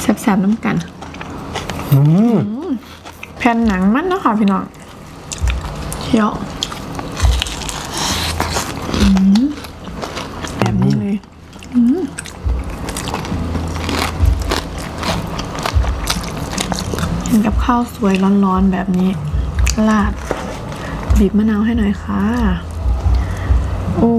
แซ่บๆน้ำกันอืมแผ่นหนังมันเนาะค่ะพี่น้องเคี้ยวอืมแบบนี้เลยอืมเห็นกับข้าวสวยร้อนๆแบบนี้ ลาด บีบมะนาวให้หน่อยค่ะ โอ้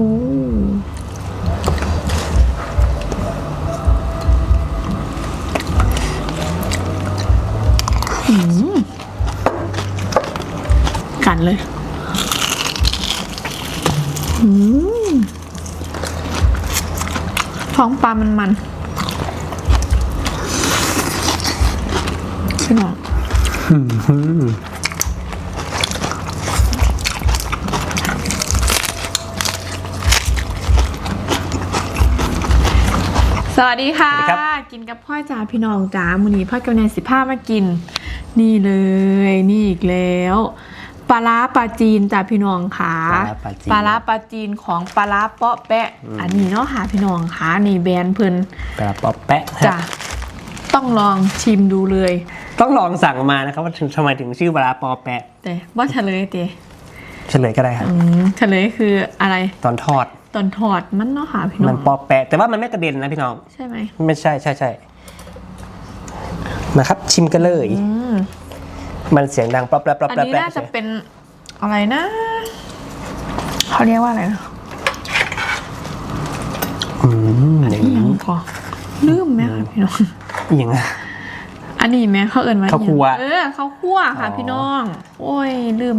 เลยหืมท้องปลามันมันๆพี่น้องสวัสดีค่ะสวัสดีครับกินกับพ่อจ๋าพี่น้องจ๋ามือนี้พ่อกำเนิดสิบห้ามากิน นี่เลย นี่อีกแล้ว ปลาร้าปลาจีนจ้าพี่น้องค่ะปลาร้าปลาจีนปลาร้าปลาจีนของปลาร้าเปาะแปะ อันนี้เนาะค่ะพี่น้องค่ะนี่แบรนด์เพิ่นปลาป๊อปแปะจ้ะต้องลองชิมดูเลย ต้องลองสั่งมานะครับว่าถึงทำไมถึงชื่อปลาป๊อปแปะ แต่ว่าเฉลยเตะเฉลยก็ได้ครับอืมเฉลยคืออะไรตอนทอดตอนถอดมันเนาะค่ะพี่น้มัอนงป๊อปแปะแต่ว่ามันไม่กระเด็นนะพี่น้องใช่ไหมไม่ใช่ใช่ใช่นะครับ ชิมกันเลยอื มมันเสียงดังป๊อปแป๊ะป๊อปอันแป๊ะนี้แป๊ะน่าจะเป็นอะไรนะ เขาเรียกว่าอะไรนะอืมอย่างอีหยังนี้พอลืมไหมคะพี่น้อง อย่างนี้อันนี้ไหมเขาเอินว่าข้าวคั่ว เออข้าวคั่วค่ะอ๋อพี่น้อง โอ้ยลืม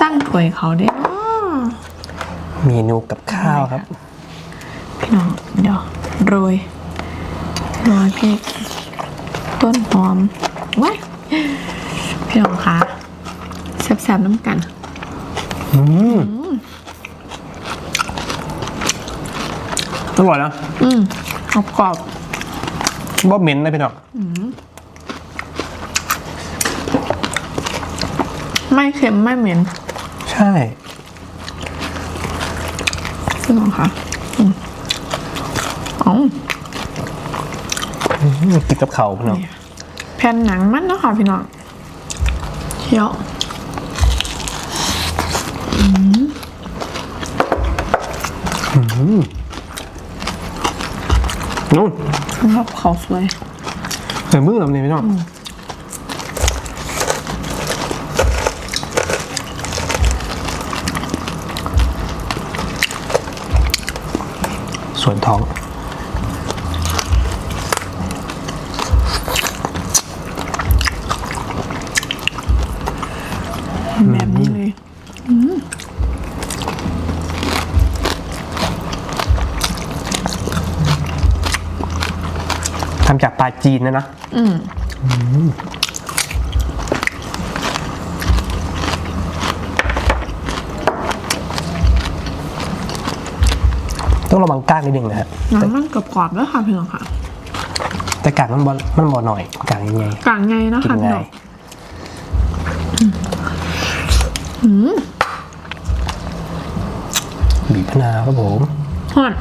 สร้างถวยเขาได้เนาะเมนูกับข้าวครับ พี่น้องเดี๋ยวโรยโรยพริก ต้นหอมว้ายพี่น้องคะแซ่บๆน้ำกัน อืมอร่อยนะอืมกรอบกรอบว่าเหม็นนะพี่น้องๆไม่เค็มไม่เหม็น ใช่พี่น้องคะอืมอ๋อ อืมกินกับเขาวพี่น้องแผ่นหนังมันเนาะค่ะพี่น้องเคี้ยวนู่นสำหรับเขาสวย ใส่มือเราเนี่ยพี่น้องส่วนท้อง จากปลาจีนนะนะอืมต้องระวังก้างนิดนึงนะฮะหนังมันกรอบๆแล้วค่ะพี่น้องค่ะ แต่กางมันบอมันบอหน่อยกางยังไงกลางไงเนาะกินค่ะพี่น้ง่าอยงบีบมะนาวครับผม ฮอน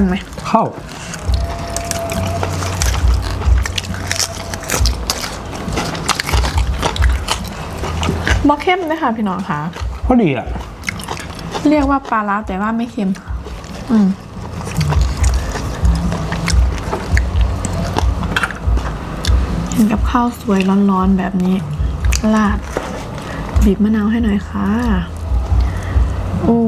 กันไหมเข้า บอเข้มเลยค่ะพี่น้องค่ะ พอดีอะ เรียกว่าปลาร้าแต่ว่าไม่เค็ม อืมเห็นกับข้าวสวยร้อนๆแบบนี้ ลาด บีบมะนาวให้หน่อยค่ะ โอ้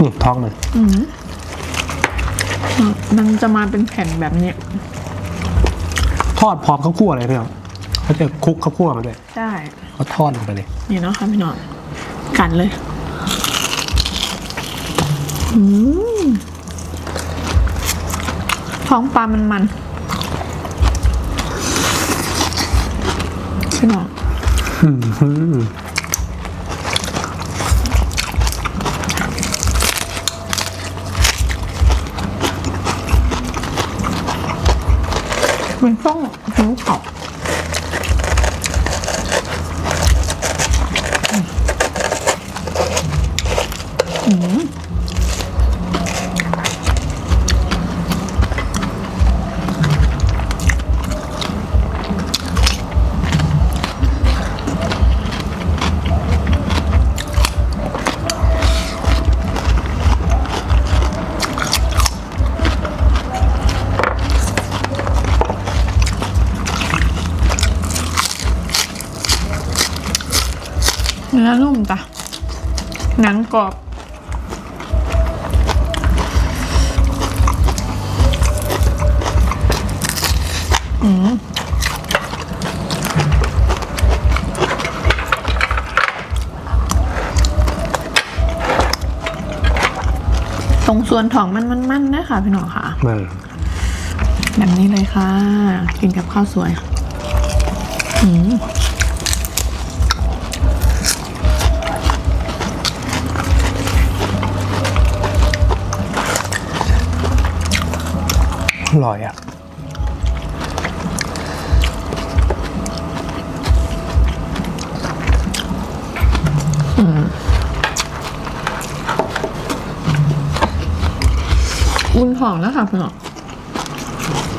นี่ท้องเลยมันจะมาเป็นแผ่นแบบนี้ ทอดพร้อมข้าวคั่วเลยพี่น้องเขาจะคลุกข้าวคั่วมาด้วยใช่เขาทอดลงไปเลย นี่เนาะค่ะพี่น้องกันเลยอืมท้องปลามันมันพี่น้องอืม อืมมัน มจ้ะหนังกรอบอืมตรงส่วนท้องมันมันมันๆนะคะพี่น้องค่ะ มันแบบนี้เลยค่ะ กินกับข้าวสวย อืม อร่อยอะ่ะอุ่นท้องแล้วค่ะพี่น้อ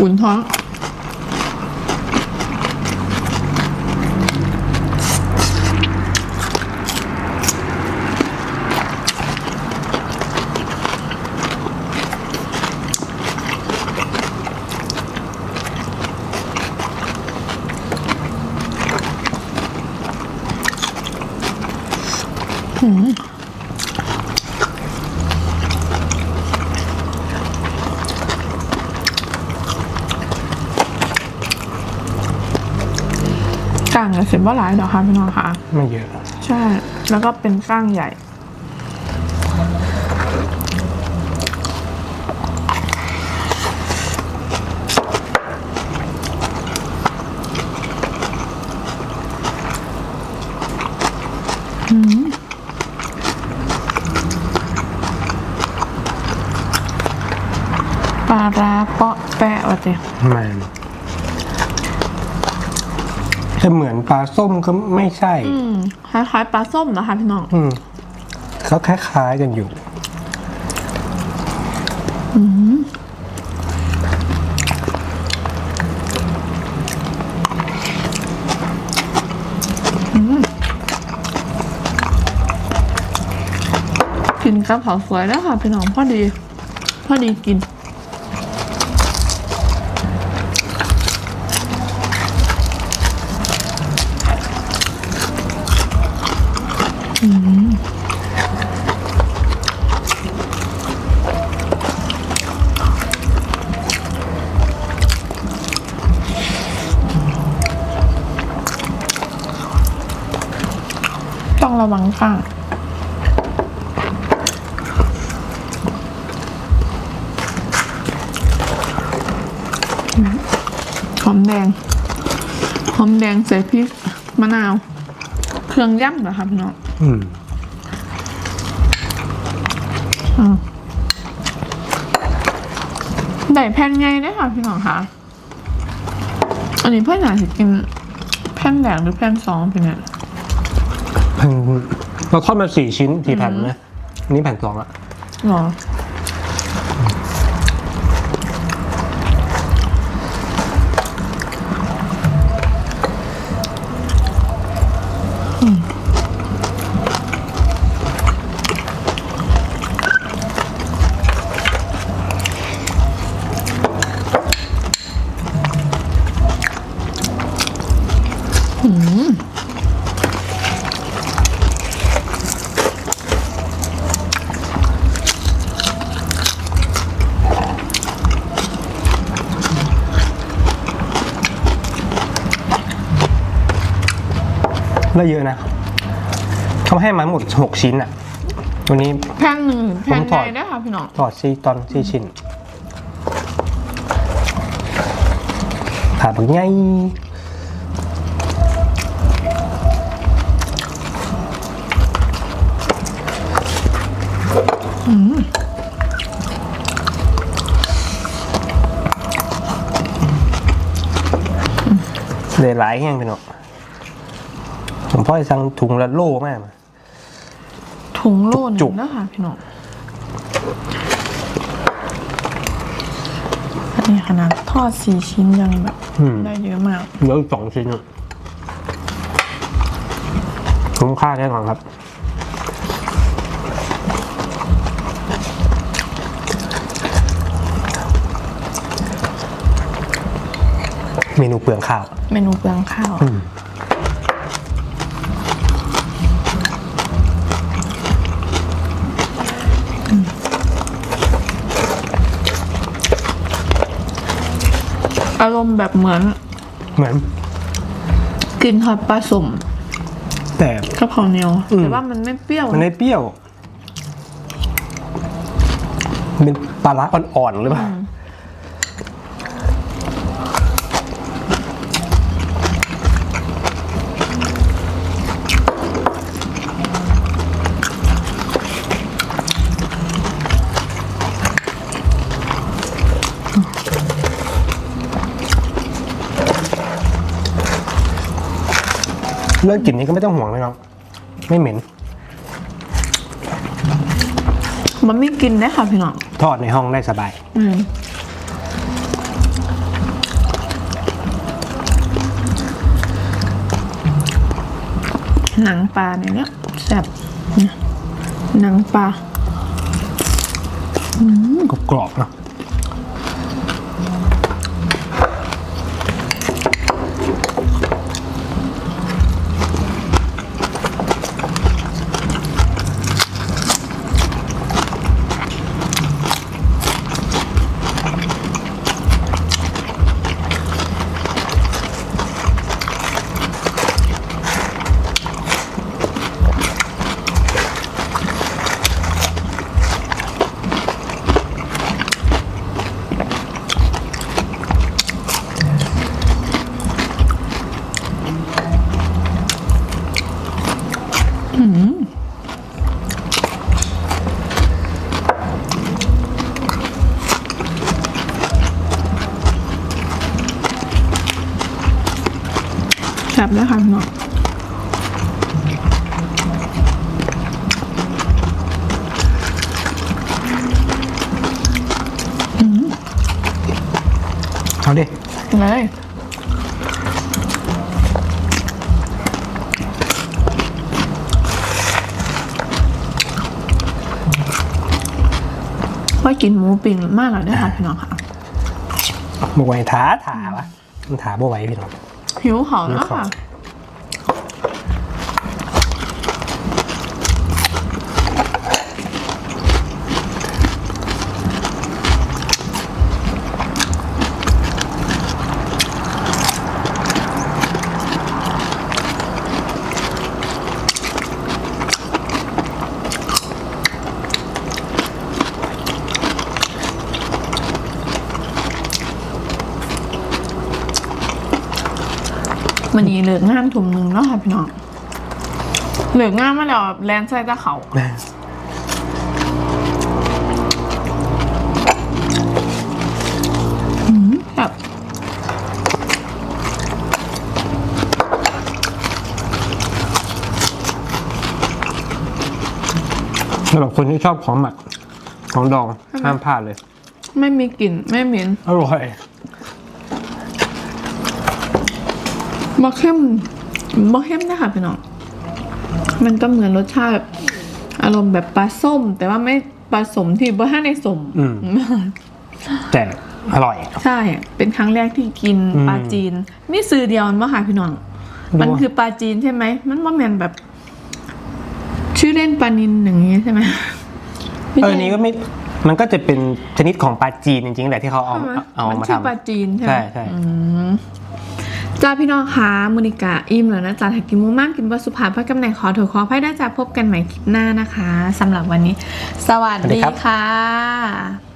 อุ่นท้อง ก้างกับเส้นว่าหลายดอกค่ะพี่น้องค่ะ ไม่เยอะ ใช่ แล้วก็เป็นก้างใหญ่ ร้าเปาะแปะวะเจ๊มันจะเหมือนปลาส้มก็ไม่ใช่ อืมคล้ายๆปลาส้มนะคะพี่น้อง อืมเขาคล้ายๆกันอยู่กินกับข้าวสวยแล้วค่ะพี่น้องพอดี พอดีกิน ระวังข้างหอมแดง หอมแดงใส่พริกมะนาว เครื่องย่ำเหรอคะพี่น้องอืมอืมได้แผ่นไงได้อค่ะพี่น้องคะอันนี้เพื่อนอยากจะกินแผ่นแดงหรือแผ่นสองเป็นเนี่ยแผ่น เราทอดมาสี่ชิ้นสี่แผ่นนะอันนี่แผ่นสองอะหรออื แล้วเยอะนะเขาให้มาหมดหกชิ้นอะวันนี้แผ่นหนึ่งแผ่นผมถใหอญ่ดได้อค่ะพี่น้องทอดสี่ตอนสี่ชิ้นถาดบักใหญ่เดี๋ยวหลายแห้งไปหน่อย ผมพ่อจะสั่งถุงละโลมากถุงโลนึจุงกนะคะพี่น้องอันนี้ขนาดทอดสี่ชิ้นยังแบบอืมได้เยอะมากเหลืออีกสองชิ้นอะคุ้มค่าแน่นอนครับเมนูเปลืองข้าว เมนูเปลืองข้าว อืมอารมณ์แบบเหมือนเหมือน กินทอดปลาสมแต่กะเพราเนียวอืม แต่ว่ามันไม่เปรี้ยวมันไม่เปรี้ยว เป็นปลาร้าอ่อนๆหรือเปล่า เรื่องกลิ่นนี้ก็ไม่ต้องห่วงนะครับ ไม่เหม็น มันไม่กินได้ค่ะพี่น้องทอดในห้องได้สบาย อืมหนังปลาเนี่ยเนี่ยแซ่บเนี่ยหนังปลากรอบๆเนอะ แซ่บแล้วค่ะพี่น้องเอาดิเลยว่ากินหมูปิ้งมากเลยนะคะพี่น้องค่ะบวไหวถาถาวะมันถาบวไหวพี่น้อง หิวเข วหิวเขาค่ะมันยีเหลือกงามถุงหนึ่งแล้วค่ะพี่น้องเหลือกงามมาแล้วแลนใส่ตะเขาแบบสำหรับคนที่ชอบของหมักของดองห้ามพลาดเลย ไม่มีกลิ่น ไม่เหม็นอร่อย บะเข้มบะเข้มนะคะพี่น้องมันก็เหมือนรสชาติ อารมณ์แบบปลาส้ม แต่ว่าไม่ปลาสมที่บ่ให้ในสมอืมแต่อร่อย ใช่ เป็นครั้งแรกที่กินอืมปลาจีนมีซื้อเดียวมั้งค่ะพี่น้อง มันคือปลาจีนใช่ไหม มันว่าแมนแบบ ชื่อเล่นปลานินอย่างนี้ใช่ไหมไม่เออใช่นี้ก็ไม่มันก็จะเป็นชนิดของปลาจีนจริงๆแหละที่เขาเอาใช่ไหมเอามันมาชื่อทำปลาจีนใช่ไหมใช่ใช่อืม จ้าพี่น้องคะมูนิกาอิ่มแล้วนะจ๊ะถ้ากินมูมากกินบะสุภาพพระกำเนิดขอถือขอให้ได้จ้าพบกันใหม่คลิปหน้านะคะสำหรับวันนี้ สวัสดีค่ะ